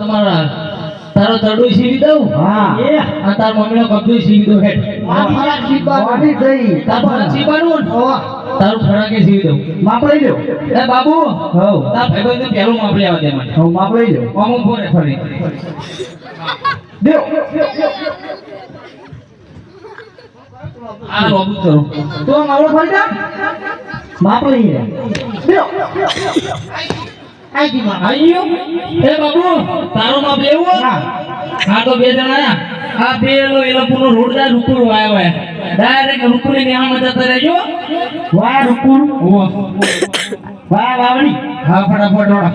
તમારા તારો ચડુ સીવી દઉં? હા. અને તાર મમ્મીનો કબજો સીવી દઉં હેઠ. મારી થઈ. તાર ફરક સીવવાનું ને? ઓહ, તારું ફરાકે સીવી દઉં. માપડી લઈ લ્યો એ બાબુ હો. તાર ભાઈબંધ પહેલું માપડી આવે દે મને. હો માપડી લ્યો કોમું ફોરે ફરી. દેવ આ રોબુ કરું તો મારો ફરી જા માપ લઈ દેવ આઈ દી માપ આયો એ બાબુ તારું માપ લેવું હોય? હા. હા તો બે જણા આયા. આ પેલો એ લોકોનો રોડ જાય રૂપુર વાય વાય ડાયરેક્ટ રૂપુરી નેહામાં જતા રહેજો. વાયા રૂપુર. ઓહો. વાયા વાવણી. હા ફટાફટ વાળા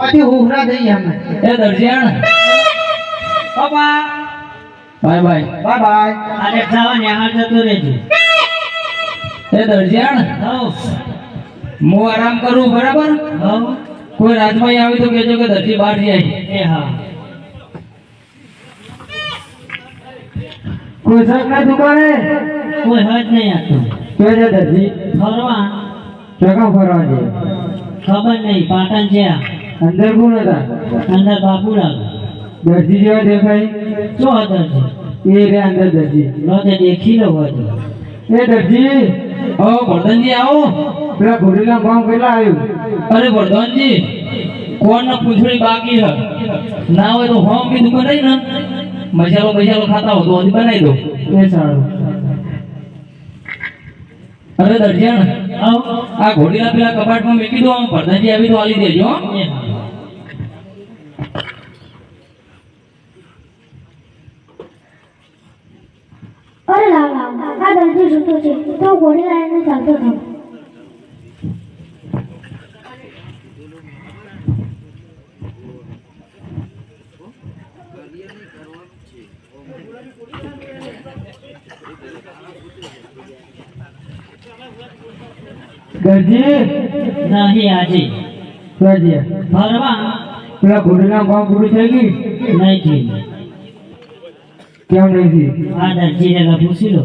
પછી હુહરા દઈ અમે એ દરજીયાણ બાબા બાય બાય. Bye bye. અને ખાવા ન્યાહાળ જતો રહેજો. એ દરજીયાણ હું આરામ કરું બરાબર? કોઈ રાજમાં આવી તો કેજો કે દરજી બહાર જાય એ હા. કોઈ સરકાર દુકાને? કોઈ હજ નહીં આતું કે છે દરજી? ફરવા. ચોકા ફરવા છે? ખબર નહીં પાટણ છે અંદર કોણ હતા? અંદર બાપુરાવ. દરજી જેવા દેખાય? શું છે. એ રે અંદર દરજી. નો તે દેખી લો બધું એ દરજી. ઓ ભરતનજી આવો. પેલા ઘોડીલા ગામ પેલા આવ્યું? અરે વર્ધનજી કોણ ના પૂછડી બાકી હે ના હોય તો હોમ બી દુકાન નહીં ને? મસાલો મસાલો ખાતા હો તો હજી બનાવી દો. એ સારું. અરે દરજીયાણ આવ. આ ઘોડીના પેલા કબાટમાં મૂકી દો. વર્ધનજી આવી તો આલી દેજો હો. અરે લાવ લાવ. આ દરજી જૂતો છે. તો ઘોડી લાવીને ચાલતો થાવ દરજી નહીં આજે. દરજી ફરવા પેલા ઘોડીલા ગામ પૂરું થઈ ગયું? નહીં થઈ કેમ નહીં થયું? આ દરજી ને પૂછી લો.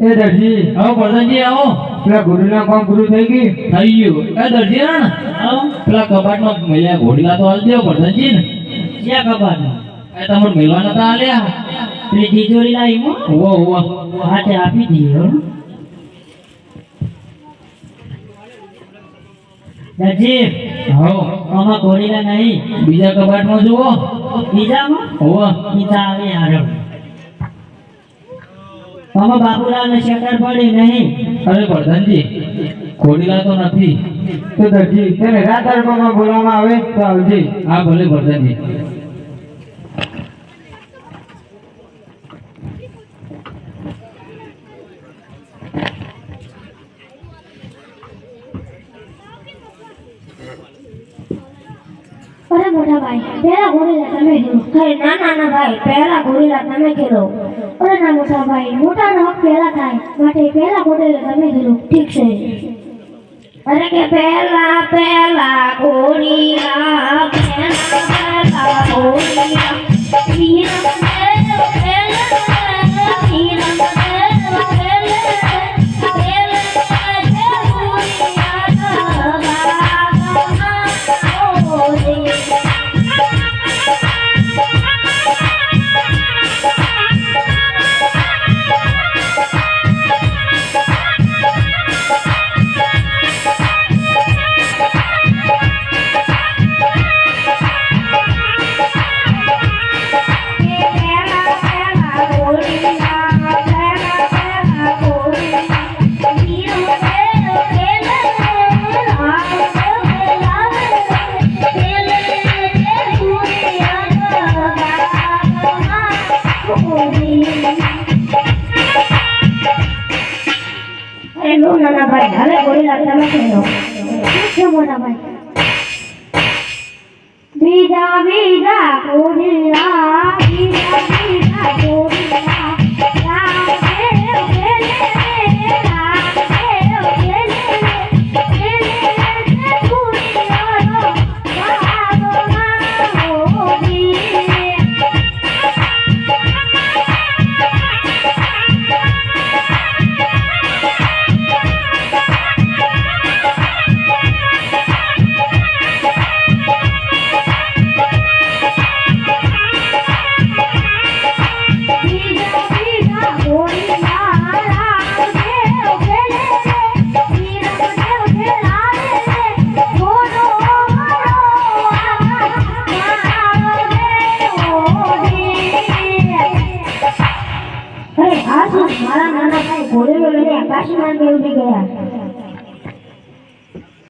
એ દરજી. આવો વર્ધનજી આવો. પેલા ઘોડીલા ગામ પૂરું થઈ ગયું? થઈ ગયું. એ દરજીયાણ હવ પેલા કબાટમાં મળ્યા ઘોડીલા તો આલી દો પ્રધાનજી ને. ક્યાં ખબર એ તમને મેળવા નતા આલ્યા. પેલી તિજોરી લાવી મો ઓવો ઓવો હાથે આપી દઈએ હો. હો. આમાં ઘોડીલા નહીં. બીજા કબાટમાં જુઓ. બીજામાં? ઓવો ઈતા આવે હારો. આમાં બાબુલાલ ને શેટર પડી નહીં. અરે વર્ધનજી ઘોડીલા તો નથી. તો દરજી તેને રાત બોલાવવામાં આવે તો આવજે. હા ભલે વર્ધનજી અરે મોટા ભાઈ, પહેલા ઘોડીલા તમે કીધું અરે ના ના ના ભાઈ, પહેલા ઘોડીલા તમે ખેલો. અરે ના, મોટા ભાઈ, મોટા નો હક પહેલા થાય, માટે પહેલા ઘોડીલા તમે કીધું ઠીક છે. અરે કે પહેલા પહેલા ઘોડીલા પહેલા પહેલા ઘોડીલા અરે નો નાના ભાઈ હવે ગોળીલા તમે કહેલો ઠીક છે મોટા મારા નાના ભાઈ ઘોડેલો લઈને આકાશમાં કે ઉડી ગયા.